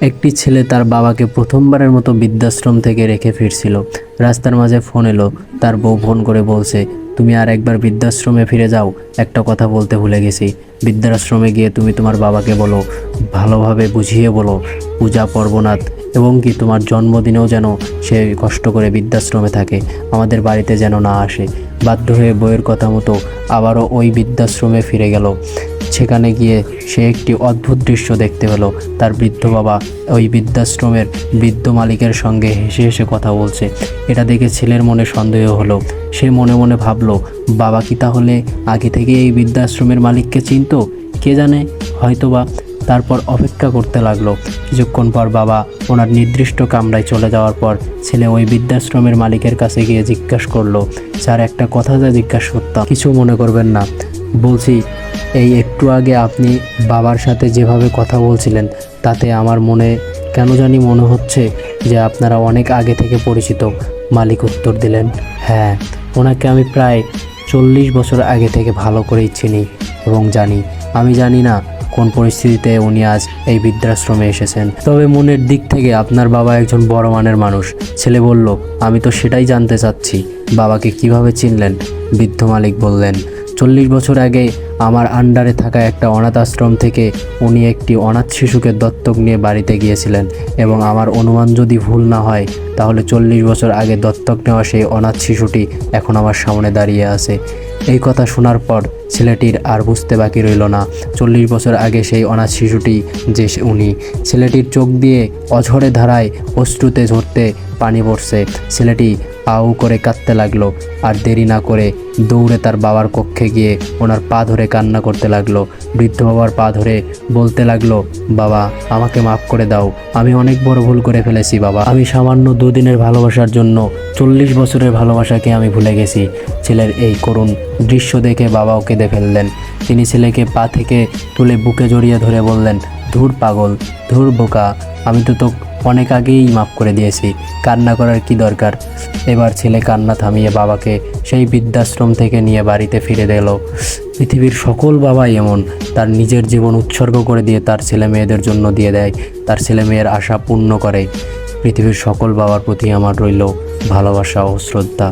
একটি ছেলে তার বাবাকে প্রথমবারের মতো বৃদ্ধাশ্রম থেকে রেখে ফিরছিল। রাস্তার মাঝে ফোন এলো। তার বউ ফোন করে বলছে, তুমি আর একবার বৃদ্ধাশ্রমে ফিরে যাও। একটা কথা বলতে ভুলে গেছি। বৃদ্ধাশ্রমে গিয়ে তুমি তোমার বাবাকে বলো। ভালোভাবে বুঝিয়ে বলো। পূজা পর্বনাথ এবং কি তোমার জন্মদিনেও যেন সে কষ্ট করে বৃদ্ধাশ্রমে থাকে। আমাদের বাড়িতে যেন না আসে। বাধ্য হয়ে বইয়ের কথা মতো আবারও ওই বৃদ্ধাশ্রমে ফিরে গেল। সেখানে গিয়ে সে একটি অদ্ভুত দৃশ্য দেখতে পেল। তার বৃদ্ধ বাবা ওই বৃদ্ধাশ্রমের বৃদ্ধ মালিকের সঙ্গে হেসে হেসে কথা বলছে। এটা দেখে ছেলের মনে সন্দেহ হলো। সে মনে মনে ভাবলো, বাবা কি তাহলে আগে থেকে এই বৃদ্ধাশ্রমের মালিককে চিনতো? কে জানে? হয়তোবা তারপর অপেক্ষা করতে লাগল। কিছুক্ষণ পর বাবা ওনার নির্দিষ্ট কামরায় চলে যাওয়ার পর ছেলে ওই বৃদ্ধাশ্রমের মালিকের কাছে গিয়ে জিজ্ঞাসা করল, স্যার, একটা কথা যা জিজ্ঞাসা করতাম। কিছু মনে করবেন না। বলছি এই একটু আগে আপনি বাবার সাথে যেভাবে কথা বলছিলেন, তাতে আমার মনে কেন জানি মনে হচ্ছে যে আপনারা অনেক আগে থেকে পরিচিত। মালিক উত্তর দিলেন হ্যাঁ ওনাকে আমি প্রায় চল্লিশ বছর আগে থেকে ভালো করেই চিনি এবং জানি। আমি জানি না কোন পরিস্থিতিতে উনি আজ এই বৃদ্ধাশ্রমে এসেছেন। তবে মনের দিক থেকে আপনার বাবা একজন বড় মানের মানুষ। ছেলে বলল, আমি তো সেটাই জানতে চাচ্ছি। বাবাকে কীভাবে চিনলেন? বৃদ্ধ মালিক বললেন চল্লিশ বছর আগে আমার আন্ডারে থাকা একটা অনাথ আশ্রম থেকে উনি একটি অনাথ শিশুকে দত্তক নিয়ে বাড়িতে গিয়েছিলেন এবং আমার অনুমান যদি ভুল না হয়, তাহলে চল্লিশ বছর আগে দত্তক নেওয়া সেই অনাথ শিশুটি এখন আমার সামনে দাঁড়িয়ে আছে। এই কথা শোনার পর ছেলেটির আর বুঝতে বাকি রইল না। চল্লিশ বছর আগে সেই অনাথ শিশুটি যে উনি। ছেলেটির চোখ দিয়ে অঝরে ধারায় অশ্রুতে ঝরতে পানি পড়ছে। ছেলেটি আউ করে কাঁদতে লাগল। আর দেরি না করে দৌড়ে তার বাবার কক্ষে গিয়ে ওনার পা ধরে কান্না করতে লাগল। বৃদ্ধ বাবার পা ধরে বলতে লাগল, বাবা, আমাকে মাফ করে দাও। আমি অনেক বড় ভুল করে ফেলেছি, বাবা। আমি সামান্য দুদিনের ভালোবাসার জন্য চল্লিশ বছরের ভালোবাসাকে আমি ভুলে গেছি। ছেলের এই করুণ দৃশ্য দেখে বাবাও কেঁদে ফেললেন। তিনি ছেলেকে পা থেকে তুলে বুকে জড়িয়ে ধরে বললেন ধুর পাগল, ধুর বোকা, আমি তো তো অনেক আগেই মাফ করে দিয়েছি, কান্না করার কি দরকার? এবার ছেলে কান্না থামিয়ে বাবাকে সেই বৃদ্ধাশ্রম থেকে নিয়ে বাড়িতে ফিরে দিল পৃথিবীর সকল বাবাই এমন, তার নিজের জীবন উৎসর্গ করে দিয়ে তার ছেলে মেয়েদের জন্য দিয়ে দেয়, তার ছেলে মেয়ের আশা পূর্ণ করে। পৃথিবীর সকল বাবার প্রতি আমার রইল ভালোবাসা ও শ্রদ্ধা।